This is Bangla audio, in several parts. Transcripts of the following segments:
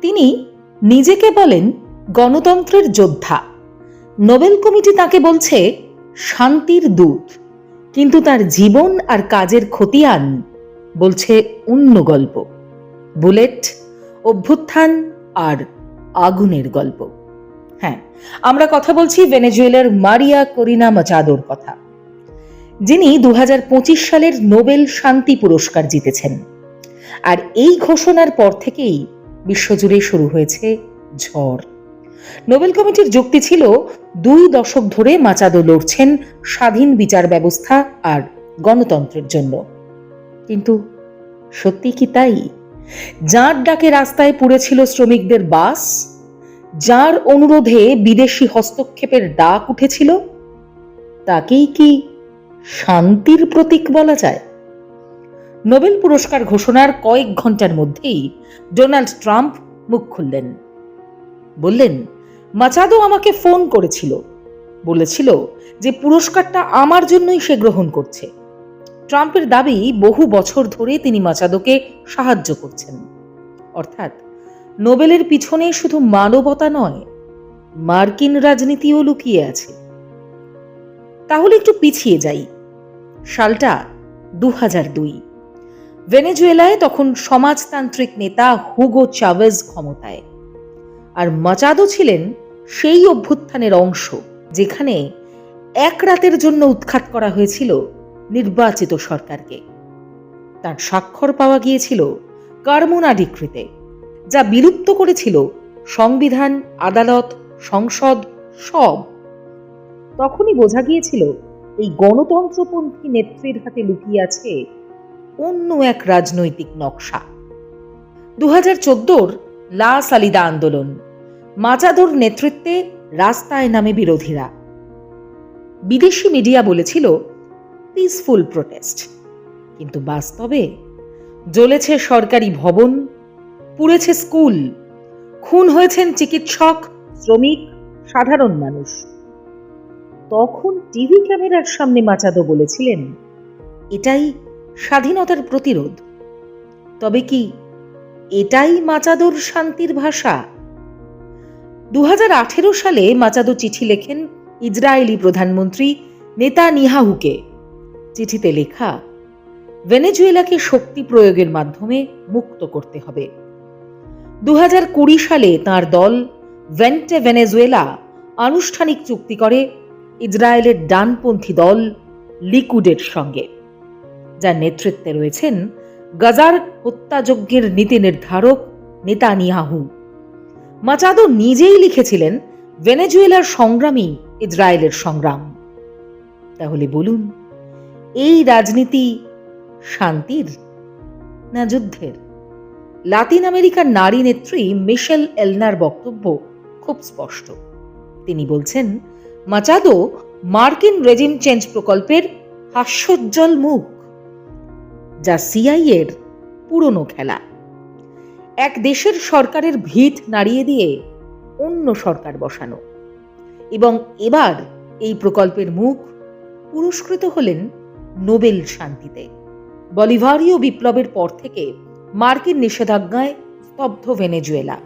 তিনি নিজেকে বলেন গণতন্ত্রের যোদ্ধা। নোবেল কমিটি তাকে বলছে শান্তির দূত। কিন্তু তার জীবন আর কাজের খতিয়ান বলছে অন্য গল্প। বুলেট, অভ্যুত্থান আর আগুনের গল্প। হ্যাঁ আমরা কথা বলছি ভেনেজুয়েলার মারিয়া করিনা মাচাদোর কথা। যিনি দু হাজার পঁচিশ সালের নোবেল শান্তি পুরস্কার জিতেছেন। আর এই ঘোষণার পর থেকেই বিশ্বজুড়ে শুরু হয়েছে ঝড়। নোবেল কমিটির যুক্তি ছিল, দুই দশক ধরে মাচাদো লড়ছেন স্বাধীন বিচার ব্যবস্থা আর গণতন্ত্রের জন্য। কিন্তু সত্যি কি তাই? যার ডাকে রাস্তায় পুড়েছিল শ্রমিকদের বাস, যার অনুরোধে বিদেশি হস্তক্ষেপের ডাক উঠেছিল, তাকেই কি শান্তির প্রতীক বলা যায়? নোবেল পুরস্কার ঘোষণার কয়েক ঘণ্টার মধ্যেই ডোনাল্ড ট্রাম্প মুখ খুললেন। বললেন, মাচাদো আমাকে ফোন করেছিল। বলেছিল যে পুরস্কারটা আমার জন্যই সে গ্রহণ করছে। ট্রাম্পের দাবি বহু বছর ধরে তিনি মাচাদোকে সাহায্য করছেন। অর্থাৎ নোবেলের পিছনে শুধু মানবতা নয়, মার্কিন রাজনীতিও লুকিয়ে আছে। তাহলে একটু পিছিয়ে যাই। সালটা দু হাজার দুই। ভেনেজুয়েলায় তখন সমাজতান্ত্রিক নেতা হুগো চাভেজ ক্ষমতায়। আর মাচাদো ছিলেন সেই অভ্যুত্থানের অংশ, যেখানে এক রাতের জন্য উৎখাত করা হয়েছিল নির্বাচিত সরকারকে। তার স্বাক্ষর পাওয়া গিয়েছিল কার্মোনা ডিক্রিতে, যা বিলুপ্ত করেছিল সংবিধান, আদালত, সংসদ, সব। তখনই বোঝা গিয়েছিল, এই গণতন্ত্রপন্থী নেত্রীর হাতে লুকিয়ে আছে অন্য এক রাজনৈতিক নকশা। দু হাজার চোদ্দোর লা সালিদা আন্দোলন। মাজাদোর নেতৃত্বে রাস্তায় নামে বিরোধীরা। বিদেশি মিডিয়া বলেছিল পিসফুল প্রোটেস্ট কিন্তু বাস্তবে জ্বলেছে সরকারি ভবন, পুড়েছে স্কুল, খুন হয়েছেন চিকিৎসক, শ্রমিক, সাধারণ মানুষ। তখন টিভি ক্যামেরার সামনে মাচাদো বলেছিলেন, এটাই স্বাধীনতার প্রতিরোধ। তবে কি এটাই মাচাদোর শান্তির ভাষা? দু হাজার আঠেরো সালে মাচাদো চিঠি লেখেন ইসরায়েলি প্রধানমন্ত্রী নেতা নিহাহুকে চিঠিতে লেখা, ভেনেজুয়েলাকে শক্তি প্রয়োগের মাধ্যমে মুক্ত করতে হবে। দু হাজার কুড়ি সালে তার দল ভেন্টে ভেনেজুয়েলা আনুষ্ঠানিক চুক্তি করে ইসরায়েলের ডানপন্থী দল লিকুডের সঙ্গে। যার নেতৃত্বে রয়েছেন গাজার হত্যাযজ্ঞের নীতি নির্ধারক নেতানিয়াহু। মাচাদো নিজেই লিখেছিলেন, ভেনেজুয়েলার সংগ্রামী ইসরায়েলের সংগ্রাম। তাহলে বলুন, এই রাজনীতি শান্তির না যুদ্ধের? লাতিন আমেরিকার নারী নেত্রী মিশেল এলনার বক্তব্য খুব স্পষ্ট। তিনি বলছেন, মাচাদো মার্কিন রেজিম চেঞ্জ প্রকল্পের হাস্যোজ্জ্বল মুখ। যা সিআইয়ের পুরনো খেলা। এক দেশের সরকারের ভিত নাড়িয়ে দিয়ে অন্য সরকার বসানো। এবং এবার এই প্রকল্পের মুখ পুরস্কৃত হলেন নোবেল শান্তিতে। বলিভারীয় বিপ্লবের পর থেকে মার্কিন নিষেধাজ্ঞায় স্তব্ধ ভেনেজুয়েলা।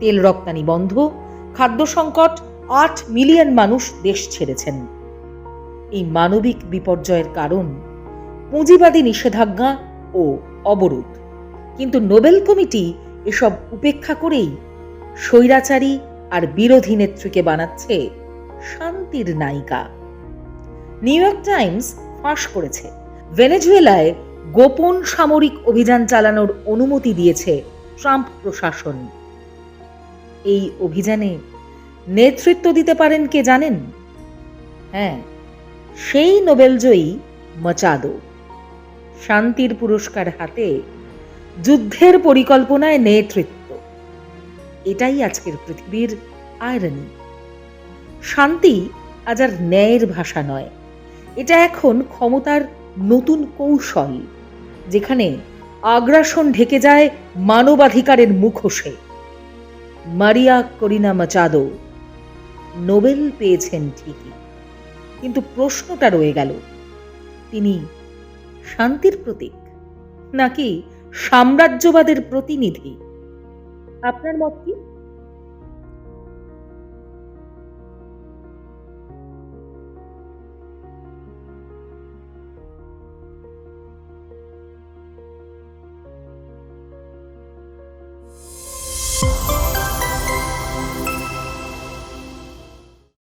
তেল রপ্তানি বন্ধ, খাদ্য সংকট, আট মিলিয়ন মানুষ দেশ ছেড়েছেন। এই মানবিক বিপর্যয়ের কারণ পুঁজিবাদী নিষেধাজ্ঞা ও অবরোধ। কিন্তু নোবেল কমিটি এসব উপেক্ষা করেই স্বৈরাচারী আর বিরোধী নেত্রীকে বানাচ্ছে শান্তির নায়িকা। নিউ ইয়র্ক টাইমস ফাঁস করেছে। ভেনেজুয়েলায় গোপন সামরিক অভিযান চালানোর অনুমতি দিয়েছে ট্রাম্প প্রশাসন। এই অভিযানে নেতৃত্ব দিতে পারেন কে জানেন? হ্যাঁ সেই নোবেলজয়ী মচাদো। শান্তির পুরস্কার হাতে যুদ্ধের পরিকল্পনায় নেতৃত্ব। এটাই আজকের পৃথিবীর আয়রনি শান্তি আজ আর ন্যায়ের ভাষা নয়। এটা এখন ক্ষমতার নতুন কৌশল, যেখানে আগ্রাসন ঢেকে যায় মানবাধিকারের মুখোশে। মারিয়া করিনা মাচাদো, নোবেল পেয়েছেন ঠিকই, কিন্তু প্রশ্নটা রয়ে গেল, তিনি শান্তির প্রতীক নাকি সাম্রাজ্যবাদের প্রতিনিধি? আপনার মত কি?